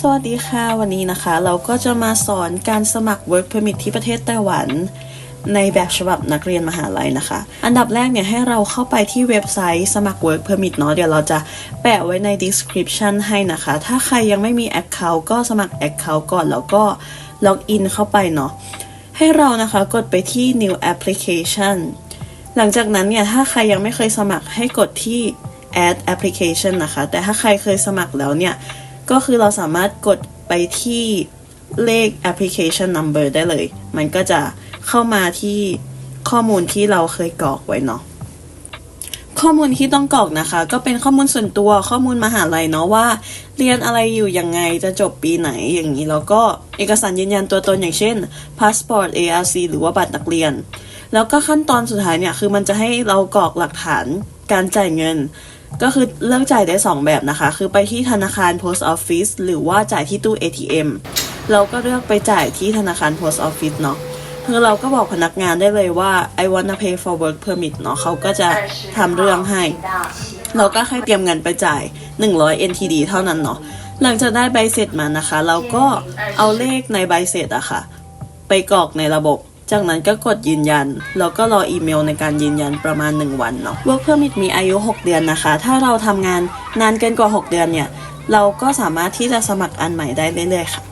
สวัสดีค่ะ วันนี้นะคะ เราก็จะมาสอนการสมัคร work permit ที่ประเทศไต้หวัน ในแบบฉบับนักเรียนมหาลัยนะคะ อันดับแรกเนี่ยให้เราเข้าไปที่เว็บไซต์สมัคร work permit เนาะเดี๋ยวเราจะแปะไว้ใน description ให้นะคะ ถ้าใครยังไม่มี account ก็สมัคร account ก่อนแล้วก็ล็อกอินเข้าไปเนาะให้เรานะคะกดไปที่ new application หลังจากนั้นเนี่ยถ้าใครยังไม่เคยสมัครให้กดที่ add application นะคะ แต่ถ้าใครเคยสมัครแล้วเนี่ย ก็คือเราสามารถกดไปที่เลข application number ได้เลย มันก็จะเข้ามาที่ข้อมูลที่เราเคยกรอกไว้เนาะข้อมูลที่ต้องกรอกนะคะ ก็เป็นข้อมูลส่วนตัวข้อมูลมหาลัยเนาะว่า เรียนอะไรอยู่ยังไงจะจบปีไหนอย่างนี้ แล้วก็เอกสารยืนยันตัวตนอย่างเช่น passport ARC หรือว่าบัตรนักเรียน แล้วก็ขั้นตอนสุดท้ายเนี่ย คือมันจะให้เรากรอกหลักฐานการจ่ายเงิน ก็คือเลือกจ่ายได้ 2 แบบนะคะ คือไปที่ธนาคาร post office หรือว่าจ่ายที่ตู้ ATM เราก็เลือกไปจ่ายที่ธนาคาร post office เนาะคือเราก็บอกพนักงานได้เลยว่า I wanna pay for work permit เนาะเขาก็จะทำเรื่องให้ เราก็ให้เตรียมเงินไปจ่าย 100 NTD เท่านั้นเนาะหลังจากได้ใบเสร็จมานะคะ เราก็เอาเลขในใบเสร็จอะค่ะ ไปกรอกในระบบ จากนั้นก็กดยืนยัน แล้วก็รออีเมลในการยืนยันประมาณ 1 วันเนาะ Work Permit มีอายุ 6 เดือนนะคะ ถ้าเราทำงานนานเกินกว่า 6 เดือนเนี่ย เราก็สามารถที่จะสมัครอันใหม่ได้เรื่อยๆค่ะ